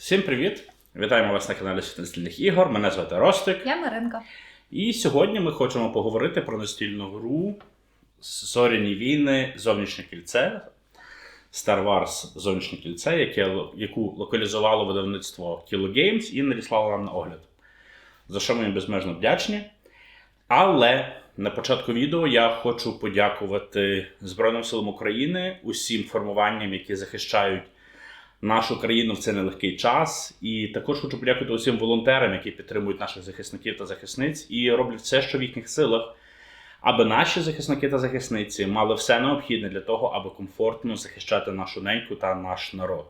Всім привіт! Вітаємо вас на каналі настільних ігор. Мене звати Ростик. Я Маринка. І сьогодні ми хочемо поговорити про настільну гру Зоряні війни, Зовнішнє кільце, Star Wars Зовнішнє кільце, яке, яку локалізувало видавництво Kilo Games і надіслало нам на огляд. За що ми їм безмежно вдячні. Але на початку відео я хочу подякувати Збройним силам України, усім формуванням, які захищають нашу країну в цей нелегкий час. І також хочу подякувати усім волонтерам, які підтримують наших захисників та захисниць і роблять все, що в їхніх силах, аби наші захисники та захисниці мали все необхідне для того, аби комфортно захищати нашу неньку та наш народ.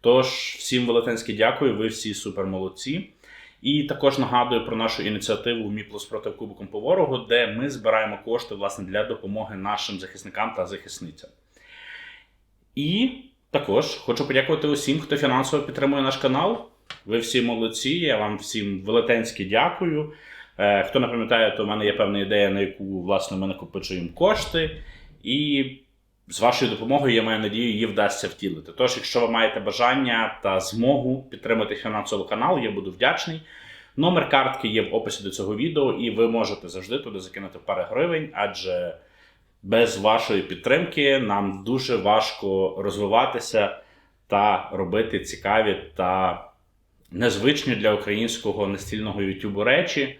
Тож, всім велетенське дякую, ви всі супермолодці. І також нагадую про нашу ініціативу Міплус проти Кубиком по ворогу, де ми збираємо кошти власне для допомоги нашим захисникам та захисницям. І також хочу подякувати усім, хто фінансово підтримує наш канал. Ви всі молодці. Я вам всім велетенське дякую. Е, Хто не пам'ятає, то в мене є певна ідея, на яку власне ми накопичуємо кошти. І з вашою допомогою, я маю надію, її вдасться втілити. Тож, якщо ви маєте бажання та змогу підтримати фінансово канал, я буду вдячний. Номер картки є в описі до цього відео, і ви можете завжди туди закинути пару гривень, адже без вашої підтримки нам дуже важко розвиватися та робити цікаві та незвичні для українського настільного ютубу речі.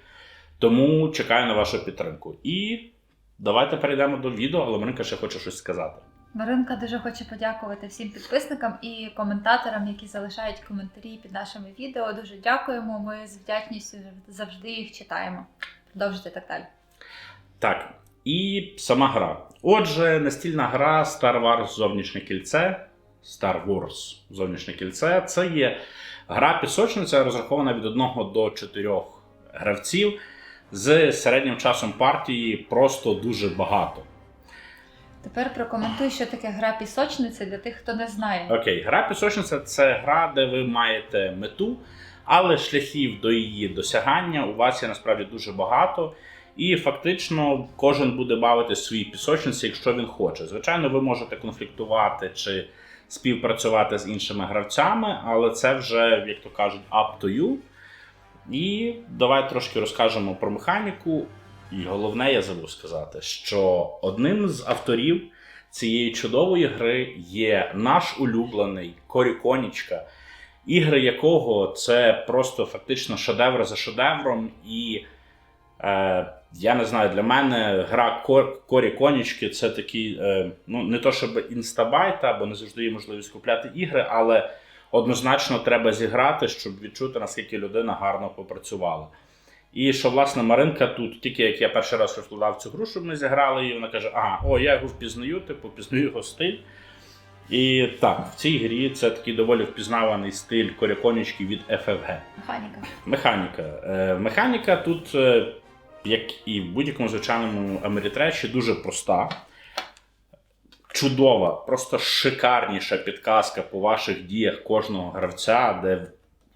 Тому чекаю на вашу підтримку. І давайте перейдемо до відео, але Маринка ще хоче щось сказати. Маринка дуже хоче подякувати всім підписникам і коментаторам, які залишають коментарі під нашими відео. Дуже дякуємо. Ми з вдячністю завжди їх читаємо. Продовжуйте так далі. Так, і сама гра. Отже, настільна гра Star Wars Зовнішнє кільце. Star Wars Зовнішнє кільце це є гра пісочниця, розрахована від 1 до 4 гравців з середнім часом партії просто дуже багато. Тепер прокоментуй, що таке гра пісочниця для тих, хто не знає. Окей, гра пісочниця це гра, де ви маєте мету, але шляхів до її досягання у вас є насправді дуже багато. І фактично кожен буде бавити свої пісочниці, якщо він хоче. Звичайно, ви можете конфліктувати чи співпрацювати з іншими гравцями, але це вже, як то кажуть, up to you. І давай трошки розкажемо про механіку. І головне, я забув сказати, що одним з авторів цієї чудової гри є наш улюблений Корі Конічка, ігри якого це просто фактично шедевр за шедевром. І е, я не знаю, для мене гра Корі Конічки це такий, е, ну не то щоб інстабайт, бо не завжди є можливість купляти ігри, але однозначно треба зіграти, щоб відчути, наскільки людина гарно попрацювала. І що, власне, Маринка тут, тільки як я перший раз розкладав цю гру, щоб ми зіграли, і вона каже: ага, о, я його впізнаю, типу, впізнаю його стиль. І так, в цій грі це такий доволі впізнаваний стиль коряконічки від FFG. Механіка. Механіка. Е, механіка тут, е, як і в будь-якому звичайному Америтречі, дуже проста. Чудова, просто шикарніша підказка по ваших діях кожного гравця, де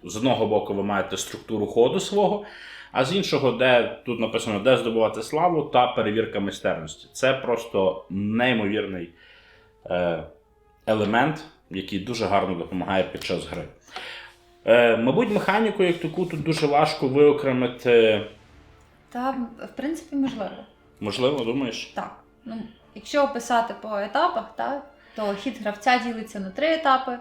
з одного боку ви маєте структуру ходу свого, а з іншого, де тут написано, де здобувати славу та перевірка майстерності. Це просто неймовірний е, елемент, який дуже гарно допомагає під час гри. Е, мабуть, механіку, як таку, тут дуже важко виокремити. Та, в принципі, можливо. Можливо, думаєш? Так. Ну, якщо описати по етапах, та, то хід гравця ділиться на три етапи.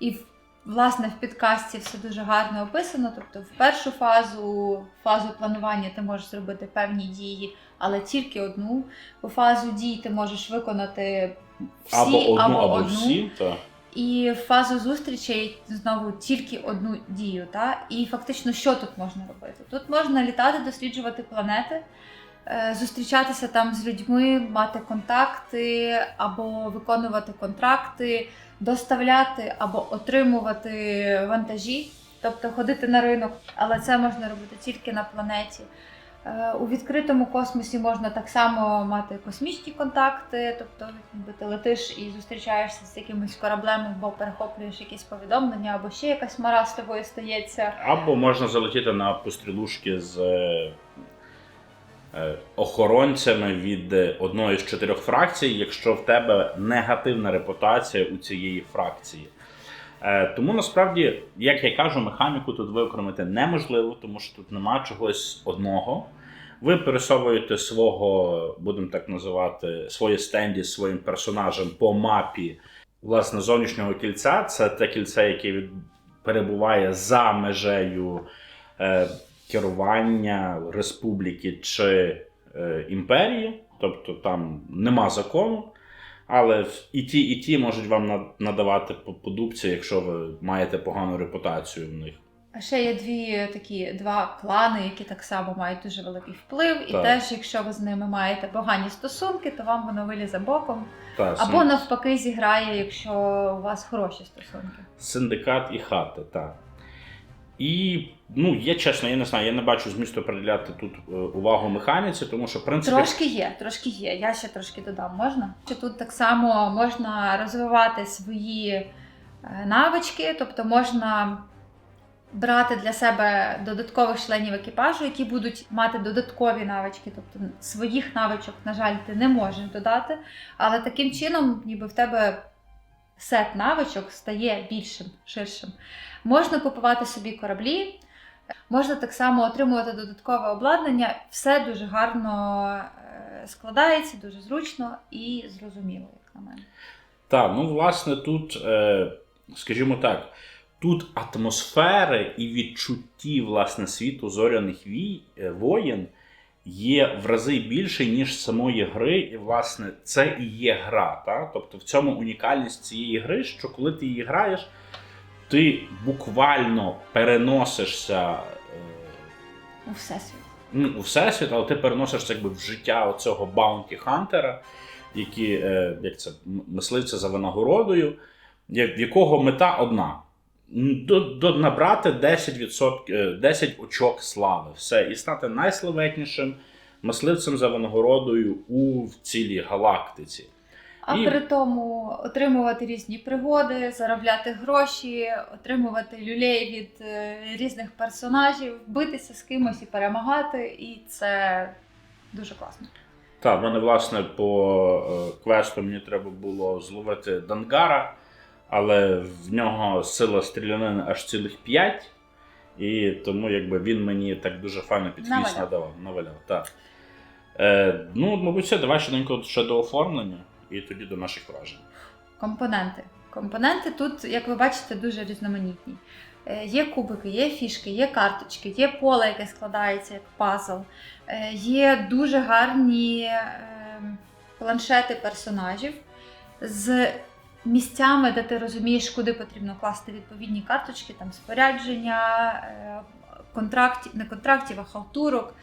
І власне в підкасті все дуже гарно описано. Тобто, в першу фазу, фазу планування ти можеш зробити певні дії, але тільки одну. У фазу дій ти можеш виконати всі або одну, або, одну. всі. Та. І фазу зустрічей знову тільки одну дію. Та? І фактично, що тут можна робити? Тут можна літати, досліджувати планети, е, зустрічатися там з людьми, мати контакти або виконувати контракти, доставляти або отримувати вантажі, тобто ходити на ринок, але це можна робити тільки на планеті. Е, У відкритому космосі можна так само мати космічні контакти, тобто якби ти летиш і зустрічаєшся з якимось кораблем, або перехоплюєш якісь повідомлення, або ще якась мара з тобою стається. Або можна залетіти на пострілушки з е, е, охоронцями від одної з чотирьох фракцій, якщо в тебе негативна репутація у цієї фракції. Е, тому насправді, як я кажу, механіку тут виокремити неможливо, тому що тут нема чогось одного. Ви пересовуєте свого, будемо так називати, своє стенді своїм персонажем по мапі власне зовнішнього кільця. Це те кільце, яке перебуває за межею е, керування республіки чи е, імперії, тобто там нема закону. Але і ті, і ті можуть вам на- надавати по- якщо ви маєте погану репутацію в них. А ще є дві такі два клани, які так само мають дуже великий вплив. І теж, якщо ви з ними маєте погані стосунки, то вам воно вилізе боком. Та, Або син- навпаки зіграє, якщо у вас хороші стосунки. синдикат і хати, так. І ну, я чесно, я не знаю, я не бачу змісту приділяти тут е, увагу механіці, тому що в принципі. Трошки є, трошки є. Я ще трошки додам. Можна? Що тут так само можна розвивати свої е, навички, тобто можна брати для себе додаткових членів екіпажу, які будуть мати додаткові навички. Тобто своїх навичок, на жаль, ти не можеш додати, але таким чином, ніби в тебе сет навичок стає більшим, ширшим. Можна купувати собі кораблі. Можна так само отримувати додаткове обладнання. Все дуже гарно е, складається, дуже зручно і зрозуміло, як на мене. Так, ну власне тут, е, скажімо так, тут атмосфери і відчутті власне світу зоряних е, воєн є в рази більше, ніж самої гри, і власне це і є гра. Та? Тобто в цьому унікальність цієї гри, що коли ти її граєш, ти буквально переносишся. Е, У всесвіт. у всесвіт, але ти переносишся якби в життя оцього баунті хантера, які, е, як це, мисливця за винагородою, в якого мета одна. До, до набрати 10%, е, 10 очок слави. Все, і стати найславетнішим мисливцем за винагородою у цілій галактиці. А І- при тому отримувати різні пригоди, заробляти гроші, отримувати люлей від е, різних персонажів, битися з кимось і перемагати, і це дуже класно. Так, в мене, власне, по е, квесту мені треба було зловити Дангара, але в нього сила стрілянини аж цілих 5. І тому якби він мені так дуже файно під хвіст Наваляв. надавав, наваляв. Так. Е, ну, мабуть, все, давай швиденько ще до оформлення і тоді до наших вражень. Компоненти. Компоненти тут, як ви бачите, дуже різноманітні. Е, Є кубики, є фішки, є карточки, є поле, яке складається як пазл. Е, Є дуже гарні е, планшети персонажів з місцями, де ти розумієш, куди потрібно класти відповідні карточки, там спорядження, е, контрактів, не контрактів, а халтурок,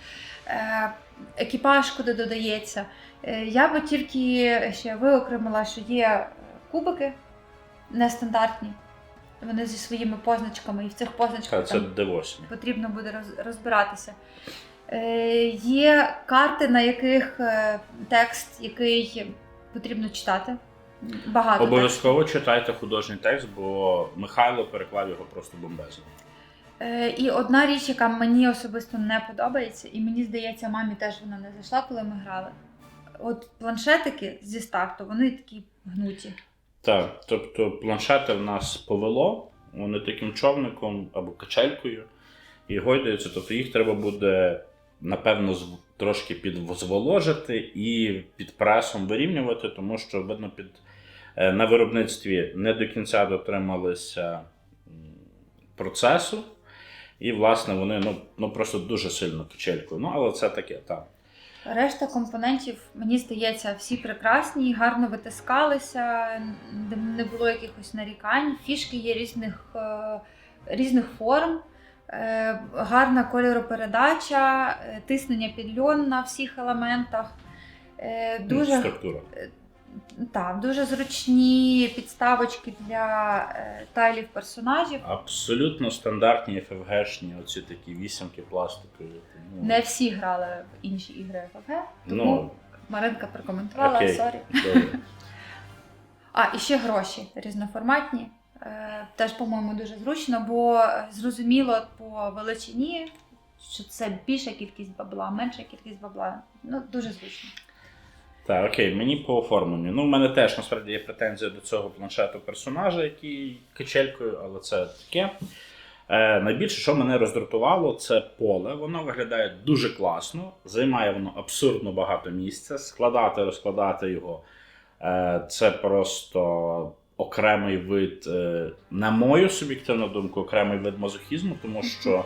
екіпаж, куди додається. Е, Я би тільки ще виокремила, що є кубики нестандартні. Вони зі своїми позначками, і в цих позначках це там потрібно буде розбиратися. Е, Є карти, на яких е, текст, який потрібно читати. Багато. Обов'язково читайте художній текст, бо Михайло переклав його просто бомбезно. Е, І одна річ, яка мені особисто не подобається, і мені здається, мамі теж вона не зайшла, коли ми грали. От планшетики зі старту, вони такі гнуті. Так, тобто планшети в нас повело, вони таким човником або качелькою і гойдаються. Тобто їх треба буде, напевно, трошки підзволожити і під пресом вирівнювати, тому що, видно, під, е, на виробництві не до кінця дотрималися процесу. І, власне, вони ну, ну, просто дуже сильно качелькою. Ну, але це таке, так. Решта компонентів, мені здається, всі прекрасні, гарно витискалися, не було якихось нарікань. Фішки є різних, е, різних форм, е, гарна кольоропередача, е, тиснення під льон на всіх елементах. Дуже, Структура. Так, дуже зручні підставочки для е, тайлів персонажів. Абсолютно стандартні FFG-шні, оці такі вісімки пластикові. Ну, Не всі грали в інші ігри ФФГ, тому ну, Маринка прокоментувала, окей. сорі. добре. А, і ще гроші різноформатні. Е, Теж, по-моєму, дуже зручно, бо е, зрозуміло по величині, що це більша кількість бабла, менша кількість бабла. Ну, дуже зручно. Так, окей, мені по оформленню. Ну, в мене теж насправді є претензія до цього планшету персонажа, який качелькою, але це таке. Е, найбільше, що мене роздратувало, це поле. Воно виглядає дуже класно, займає воно абсурдно багато місця. Складати, розкладати його. Е, це просто окремий вид, е, на мою суб'єктивну думку, окремий вид мазохізму, тому що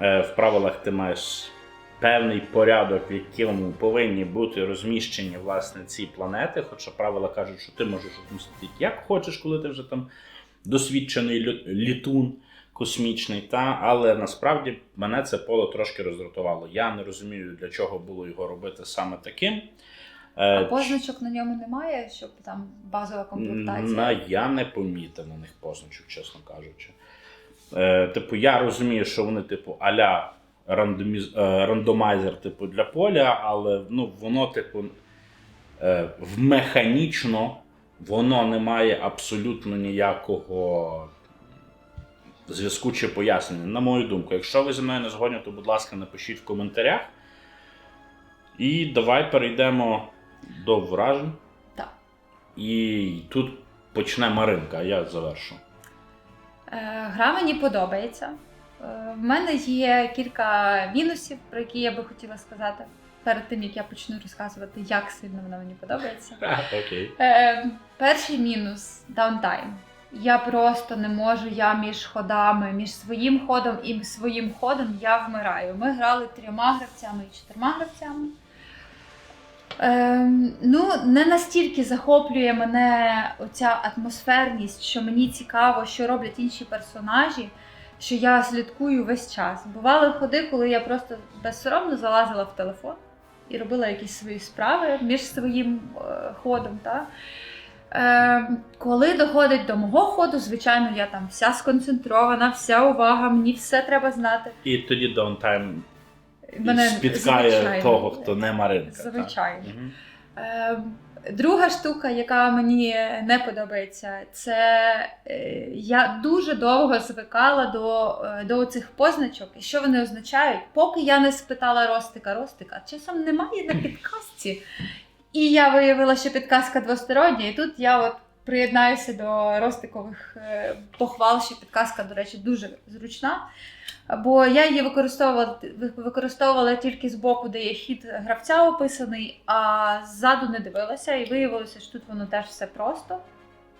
е, в правилах ти маєш певний порядок, в якому повинні бути розміщені власне ці планети. Хоча правила кажуть, що ти можеш розмістити як хочеш, коли ти вже там досвідчений літун космічний. Та? Але насправді мене це поле трошки роздратувало. Я не розумію, для чого було його робити саме таким. Е, А позначок на ньому немає, щоб там базова комплектація. на, я не помітив на них позначок, чесно кажучи. Е, типу, я розумію, що вони, типу, аля рандоміз, е, рандомайзер, типу, для поля, але ну, воно, типу, е, в механічно воно не має абсолютно ніякого зв'язку чи пояснення. На мою думку, якщо ви зі мною не згодні, то, будь ласка, напишіть в коментарях. І давай перейдемо до вражень. Так. І тут почне Маринка, а я завершу. Е, Гра мені подобається. Е, В мене є кілька мінусів, про які я би хотіла сказати перед тим, як я почну розказувати, як сильно вона мені подобається. Окей. Е, перший мінус даунтайм. Я просто не можу, я між ходами, між своїм ходом і своїм ходом я вмираю. Ми грали трьома гравцями і чотирма гравцями. Ем, ну, не настільки захоплює мене оця атмосферність, що мені цікаво, що роблять інші персонажі, що я слідкую весь час. Бували ходи, коли я просто безсоромно залазила в телефон і робила якісь свої справи між своїм е, ходом. Та? Е, коли доходить до мого ходу, звичайно, я там вся сконцентрована, вся увага, мені все треба знати. І тоді даунтайм Мене спіткає звичайно, того, хто не Маринка. Звичайно. Е, Друга штука, яка мені не подобається, це е, я дуже довго звикала до, е, до цих позначок, і що вони означають, поки я не спитала Ростика, Ростика, часом немає на підказці. І я виявила, що підказка двостороння, і тут я от приєднаюся до Ростикових е, похвал, що підказка, до речі, дуже зручна. Бо я її використовувала, використовувала тільки з боку, де є хід гравця описаний, а ззаду не дивилася, і виявилося, що тут воно теж все просто.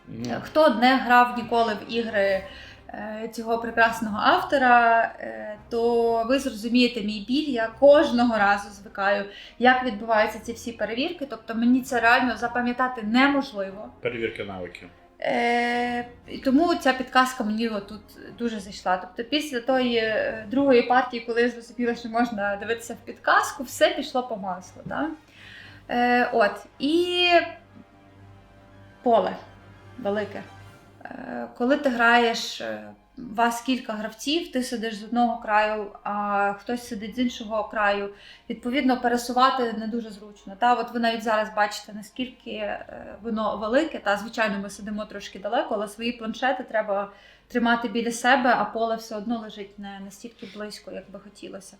Ну, Хто не грав ніколи в ігри е, цього прекрасного автора, е, то ви зрозумієте мій біль. Я кожного разу звикаю, як відбуваються ці всі перевірки. Тобто мені це реально запам'ятати неможливо. Перевірки навиків. Е, тому ця підказка мені тут дуже зайшла. Тобто, після тої е, другої партії, коли я зрозуміла, що можна дивитися в підказку, все пішло по маслу. Да? Е, от. І поле велике. Коли ти граєш, вас кілька гравців, ти сидиш з одного краю, а хтось сидить з іншого краю. Відповідно, пересувати не дуже зручно. Та от ви навіть зараз бачите, наскільки е, воно велике. Та звичайно, ми сидимо трошки далеко, але свої планшети треба тримати біля себе, а поле все одно лежить не настільки близько, як би хотілося.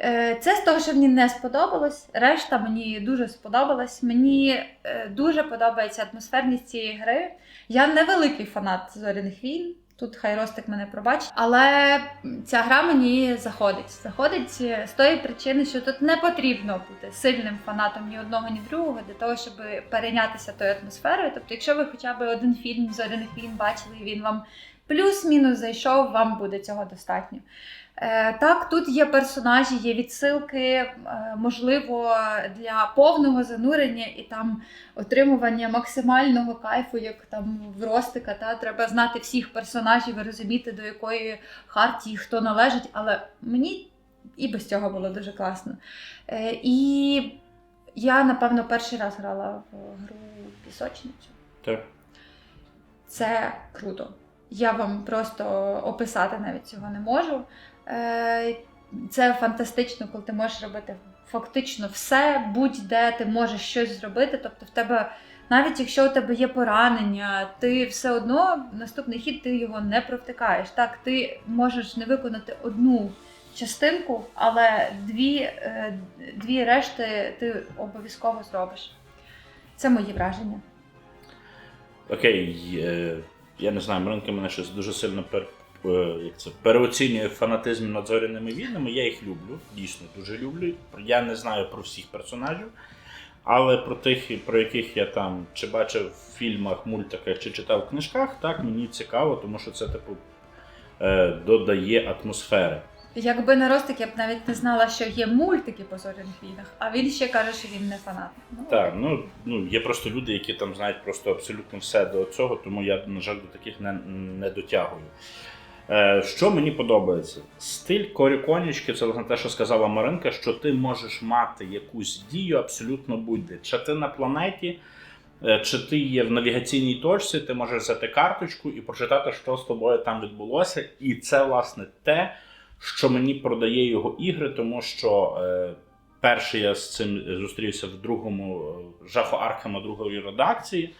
Е, Це з того, що мені не сподобалось. Решта мені дуже сподобалась. Мені е, дуже подобається атмосферність цієї гри. Я не великий фанат зоряних війн. Тут хай Ростик мене пробачить. Але ця гра мені заходить. Заходить з тої причини, що тут не потрібно бути сильним фанатом ні одного, ні другого для того, щоб перейнятися тою атмосферою. Тобто, якщо ви хоча б один фільм з один фільм бачили, і він вам плюс-мінус зайшов, вам буде цього достатньо. Е, Так, тут є персонажі, є відсилки, е, можливо, для повного занурення і там отримування максимального кайфу, як там в Ростика. Та треба знати всіх персонажів і розуміти, до якої хартії хто належить. Але мені і без цього було дуже класно. Е, І я, напевно, перший раз грала в гру пісочницю. Так. Це круто. Я вам просто описати навіть цього не можу. Е, Це фантастично, коли ти можеш робити фактично все, будь-де ти можеш щось зробити. Тобто, в тебе, навіть якщо у тебе є поранення, ти все одно наступний хід ти його не провтикаєш. Так, ти можеш не виконати одну частинку, але дві, е, дві решти ти обов'язково зробиш. Це мої враження. Окей, е, я не знаю, Маринка мене щось дуже сильно як це, переоцінює фанатизм над зоряними війнами. Я їх люблю, дійсно дуже люблю. Я не знаю про всіх персонажів, але про тих, про яких я там чи бачив в фільмах, мультиках, чи читав в книжках, так мені цікаво, тому що це типу е, додає атмосфери. Якби не Ростик, я б навіть не знала, що є мультики по зоряних війнах, а він ще каже, що він не фанат. Ну, Так, ну, ну є просто люди, які там знають просто абсолютно все до цього, тому я, на жаль, до таких не, не дотягую. Е, що мені подобається? Стиль Корі Конічки, це власне те, що сказала Маринка, що ти можеш мати якусь дію абсолютно будь-де. Чи ти на планеті, е, чи ти є в навігаційній точці, ти можеш взяти карточку і прочитати, що з тобою там відбулося. І це, власне, те, що мені продає його ігри, тому що. Е, Перший я з цим зустрівся в другому е, жаху Архема другої редакції,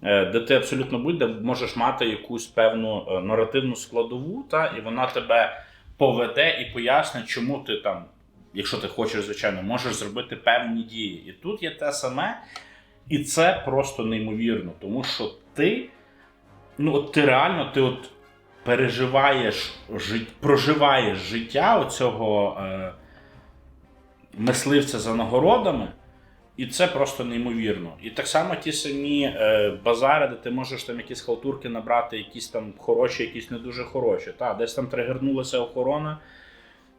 де ти абсолютно будь-де можеш мати якусь певну е, наративну складову, та, і вона тебе поведе і пояснить, чому ти там, якщо ти хочеш, звичайно, можеш зробити певні дії. І тут є те саме, і це просто неймовірно, тому що ти, ну от ти реально ти от переживаєш, жит- проживаєш життя оцього. Е, мисливця за нагородами, і це просто неймовірно. І так само ті самі е, базари, де ти можеш там якісь халтурки набрати, якісь там хороші, якісь не дуже хороші. Та, десь там тригернулася охорона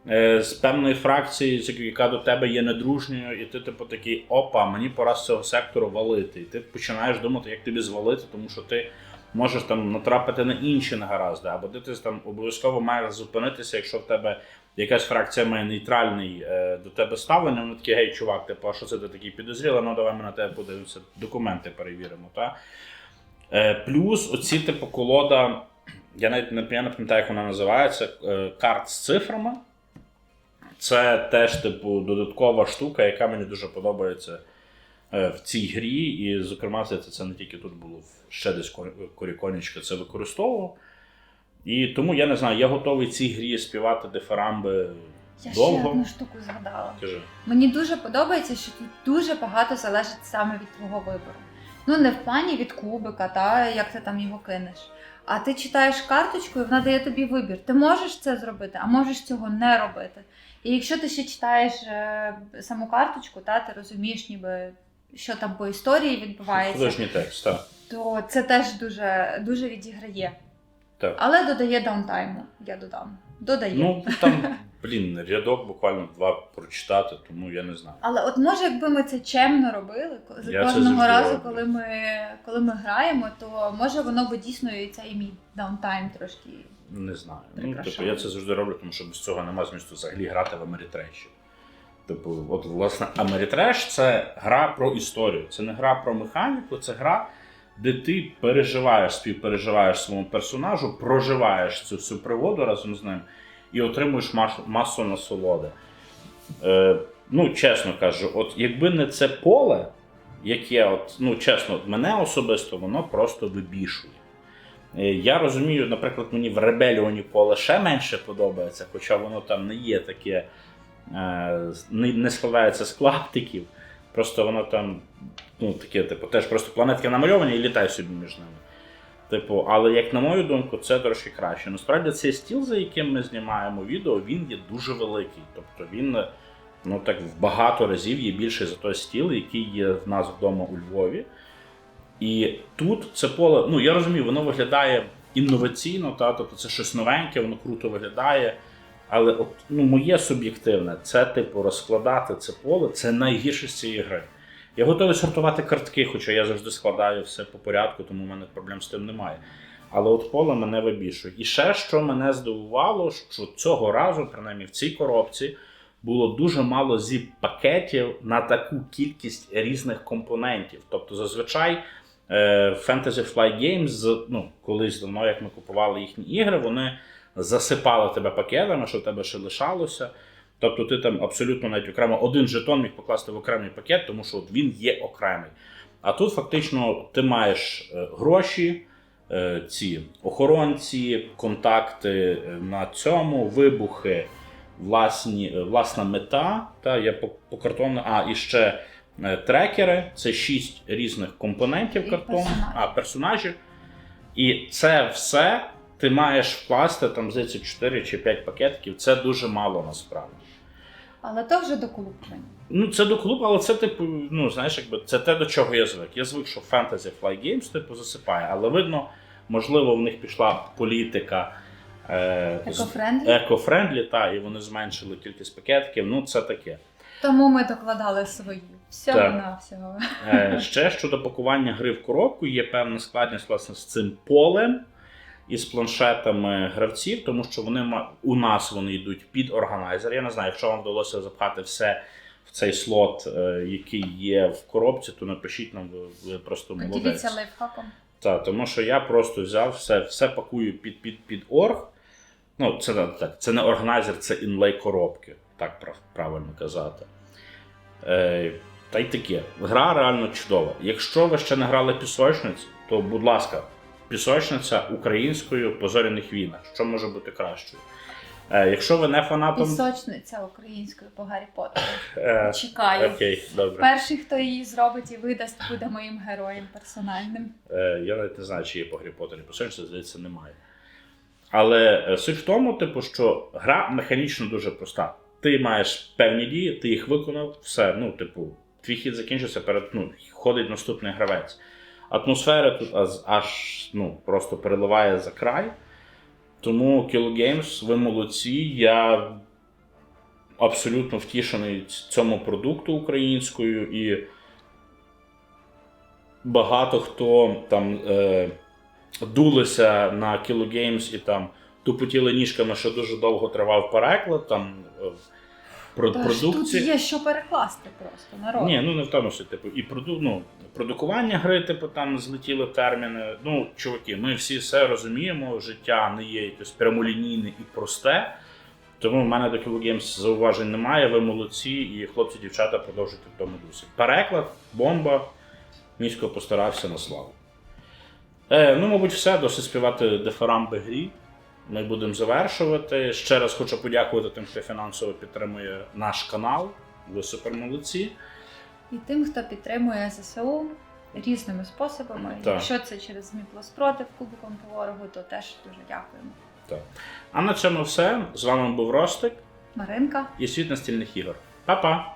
е, з певної фракції, яка до тебе є недружньою, і ти, типу, такий опа, мені пора з цього сектору валити. І ти починаєш думати, як тобі звалити, тому що ти. Можеш там натрапити на інші негаразди, або ти, там обов'язково маєш зупинитися, якщо в тебе якась фракція має нейтральний е, до тебе ставлення, вони такі, гей, чувак, типу, а що це ти такий підозрілий, ну давай ми на тебе подивимося, документи перевіримо. Та? Е, плюс оці, типу, колода, я навіть не, пам'ятаю, як вона називається, е, карт з цифрами. Це теж, типу, додаткова штука, яка мені дуже подобається в цій грі. І, зокрема, здається, це не тільки тут було, ще десь Кор- Коріконічка це використовував. І тому я не знаю, я готовий цій грі співати дифарамби Я ще одну штуку згадала. Кажи. Мені дуже подобається, що тут дуже багато залежить саме від твого вибору. Ну, не в плані від кубика, та як ти там його кинеш. А ти читаєш карточку, і вона дає тобі вибір. Ти можеш це зробити, а можеш цього не робити. І якщо ти ще читаєш е, саму карточку, та ти розумієш, ніби що там по історії відбувається, Художній текст, так. то це теж дуже, дуже відіграє. Так. Але додає даунтайму, я додам. Додає. Ну там, блін, рядок буквально два прочитати, тому я не знаю. Але от може, якби ми це чемно робили, з Я кожного разу, роблю. коли ми, коли ми граємо, то може воно би дійсно і цей мій даунтайм трошки. Не знаю. Ну, типу, я це завжди роблю, тому що без цього нема змісту взагалі грати в Америтреші. Типу, от, власне, Америтреш це гра про історію. Це не гра про механіку, це гра, де ти переживаєш, співпереживаєш своєму персонажу, проживаєш цю всю пригоду разом з ним і отримуєш масу, насолоди. Е, ну, чесно кажу, от якби не це поле, яке, от, ну, чесно, мене особисто воно просто вибішує. Е, Я розумію, наприклад, мені в Ребеліоні поле ще менше подобається, хоча воно там не є таке, е, не складається з клаптиків. Просто воно там, ну, таке, типу, теж просто планетки намальовані і літай собі між ними. Типу, але як на мою думку, це трошки краще. Насправді цей стіл, за яким ми знімаємо відео, він є дуже великий. Тобто він ну, так, в багато разів є більший за той стіл, який є в нас вдома у Львові. І тут це поле, ну я розумію, воно виглядає інноваційно, та, тобто це щось новеньке, воно круто виглядає. Але от, ну, моє суб'єктивне, це типу розкладати це поле, це найгірше з цієї гри. Я готовий сортувати картки, хоча я завжди складаю все по порядку, тому в мене проблем з тим немає. Але от поле мене вибішує. І ще що мене здивувало, що цього разу, принаймні в цій коробці, було дуже мало зіп-пакетів на таку кількість різних компонентів. Тобто, зазвичай е, Fantasy Flight Games, ну, колись давно, як ми купували їхні ігри, вони засипали тебе пакетами, що в тебе ще лишалося. Тобто ти там абсолютно навіть окремо один жетон міг покласти в окремий пакет, тому що от він є окремий. А тут фактично ти маєш е, гроші, е, ці охоронці, контакти е, на цьому, вибухи, власні, власна мета. Та є по, по картону. А, і ще трекери. Це шість різних компонентів картону, персонажі. а персонажів. І це все ти маєш вкласти там, здається, 4 чи 5 пакетиків. Це дуже мало насправді. Але то вже доколупування. Ну, це до клубу, але це, типу, ну, знаєш, якби це те, до чого я звик. Я звик, що Fantasy Fly Games, типу, засипає, але видно, можливо, в них пішла політика е, Екофрендлі. еко-френдлі, та, і вони зменшили кількість пакетиків. Ну, це таке. Тому ми докладали свої. Всього на всього. Е, ще щодо пакування гри в коробку, є певна складність власне з цим полем і з планшетами гравців, тому що вони у нас вони йдуть під органайзер. Я не знаю, якщо вам вдалося запхати все в цей слот, е, який є в коробці, то напишіть нам, ви, просто молодець. Поділіться лайфхаком. Так, тому що я просто взяв все, все пакую під, під, під орг. Ну, це так, це не органайзер, це інлей коробки, так правильно казати. Е, та й таке. Гра реально чудова. Якщо ви ще не грали пісочниць, то, будь ласка, пісочниця українською по зоряних війнах. Що може бути кращою? Е, якщо ви не фанатом. Пісочниця українською по Гаррі Поттеру. Е, Чекаю. окей, добре. Перший, хто її зробить і видасть, буде моїм героєм персональним. Е, я навіть не знаю, чи є по Гаррі Поттері пісочниця, здається, немає. Але е, суть в тому, типу, що гра механічно дуже проста. Ти маєш певні дії, ти їх виконав, все, ну, типу, твій хід закінчився, перед, ну, ходить наступний гравець. Атмосфера тут аж, ну, просто переливає за край. Тому Kilo Games, ви молодці. Я абсолютно втішений цьому продукту українською і багато хто там е, дулися на Kilo Games і там тупотіли ніжками, що дуже довго тривав переклад там про Тож тут є що перекласти просто народ. Ні, ну не в тому, що типу, і проду, ну, продукування гри, типу, там злетіли терміни. Ну, чуваки, ми всі все розуміємо, життя не є якось прямолінійне і просте. Тому в мене до Kilo Games зауважень немає, ви молодці, і хлопці, дівчата продовжуйте в тому дусі. Переклад, бомба, місько постарався на славу. Е, ну, мабуть, все, досить співати дифарамби грі. Ми будемо завершувати. Ще раз хочу подякувати тим, хто фінансово підтримує наш канал. Ви супер молодці. І тим, хто підтримує ЗСУ різними способами. Так. Якщо це через ЗМІ спротив Кубиком по ворогу, то теж дуже дякуємо. А на цьому все. З вами був Ростик Маринка. і світ настільних ігор. Па-па!